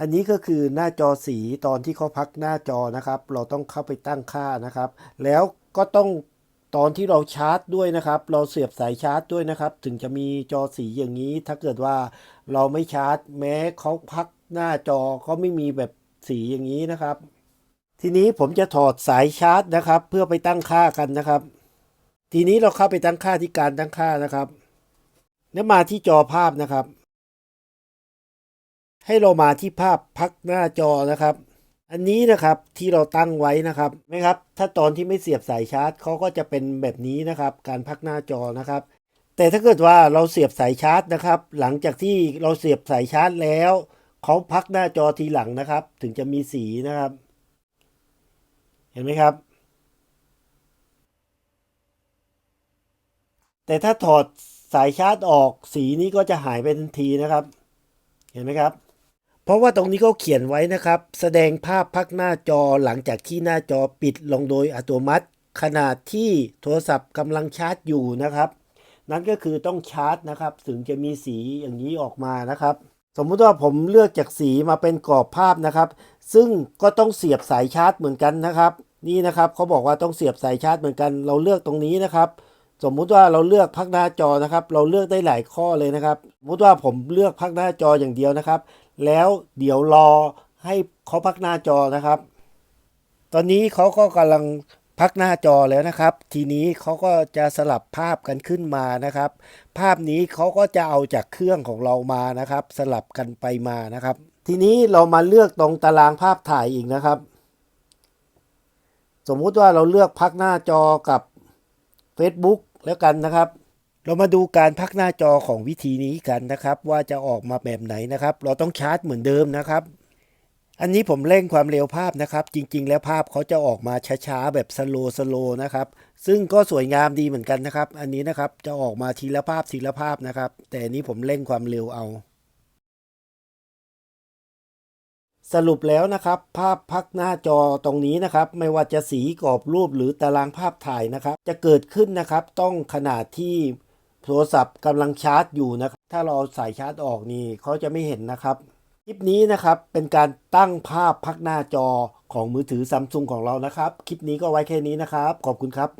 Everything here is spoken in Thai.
อันนี้ก็คือหน้าจอสีตอนที่เขาพักหน้าจอนะครับ เราต้องเข้าไปตั้งค่านะครับ แล้วก็ต้องตอนที่เราชาร์จด้วยนะครับ เราเสียบสายชาร์จด้วยนะครับ ถึงจะมีจอสีอย่างนี้ ถ้าเกิดว่าเราไม่ชาร์จ แม้เขาพักหน้าจอเขาไม่มีแบบสีอย่างนี้นะครับ ทีนี้ผมจะถอดสายชาร์จนะครับ เพื่อไปตั้งค่ากันนะครับ ทีนี้เราเข้าไปตั้งค่าที่การตั้งค่านะครับ แล้วมาที่จอภาพนะครับ ให้เรามาที่ภาพพักหน้าจอนะครับ อันนี้นะครับที่เราตั้งไว้นะครับไหมครับ ถ้าตอนที่ไม่เสียบสายชาร์จเขาก็จะเป็นแบบนี้นะครับ การพักหน้าจอนะครับ แต่ถ้าเกิดว่าเราเสียบสายชาร์จนะครับ หลังจากที่เราเสียบสายชาร์จแล้วเขาพักหน้าจอทีหลังนะครับ ถึงจะมีสีนะครับ เห็นไหมครับแต่ถ้าถอดสายชาร์จออกสีนี้ก็จะหายไปทันทีนะครับ เห็นไหมครับ เพราะว่าตรงนี้เขาเขียนไว้นะครับ แสดงภาพพักหน้าจอหลังจากที่หน้าจอปิดลงโดยอัตโนมัติขณะที่โทรศัพท์กำลังชาร์จอยู่นะครับ นั่นก็คือต้องชาร์จนะครับ ถึงจะมีสีอย่างนี้ออกมานะครับ สมมุติว่าผมเลือกจากสีมาเป็นกรอบภาพนะครับ ซึ่งก็ต้องเสียบสายชาร์จเหมือนกันนะครับ นี่นะครับเขาบอกว่าต้องเสียบสายชาร์จเหมือนกัน เราเลือกตรงนี้นะครับ สมมุติว่าเราเลือกพักหน้าจอนะครับ เราเลือกได้หลายข้อเลยนะครับ สมมติว่าผมเลือกพักหน้าจออย่างเดียวนะครับ แล้วเดี๋ยวรอให้เขาพักหน้าจอนะครับ ตอนนี้เขาก็กำลังพักหน้าจอแล้วนะครับ ทีนี้เขาก็จะสลับภาพกันขึ้นมานะครับ ภาพนี้เขาก็จะเอาจากเครื่องของเรามานะครับ สลับกันไปมานะครับ ทีนี้เรามาเลือกตรงตารางภาพถ่ายอีกนะครับ สมมุติว่าเราเลือกพักหน้าจอกับ Facebook แล้วกันนะครับ เรามาดูการพักหน้าจอของวิธีนี้กันนะครับ ว่าจะออกมาแบบไหนนะครับ เราต้องชาร์จเหมือนเดิมนะครับ อันนี้ผมเร่งความเร็วภาพนะครับ จริง ๆ แล้วภาพเขาจะออกมาช้าๆแบบสโลสโลนะครับ ซึ่งก็สวยงามดีเหมือนกันนะครับ อันนี้นะครับจะออกมาทีละภาพทีละภาพนะครับ แต่นี้ผมเร่งความเร็วเอา สรุปแล้วนะครับ ภาพพักหน้าจอตรงนี้นะครับ ไม่ว่าจะสีกรอบรูปหรือตารางภาพถ่ายนะครับ จะเกิดขึ้นนะครับ ต้องขนาดที่โทรศัพท์กำลังชาร์จอยู่นะครับ ถ้าเราเอาสายชาร์จออกนี่เขาจะไม่เห็นนะครับคลิปนี้นะครับเป็นการตั้งภาพพักหน้าจอของมือถือซัมซุงของเรานะครับ คลิปนี้ก็ไว้แค่นี้นะครับ ขอบคุณครับ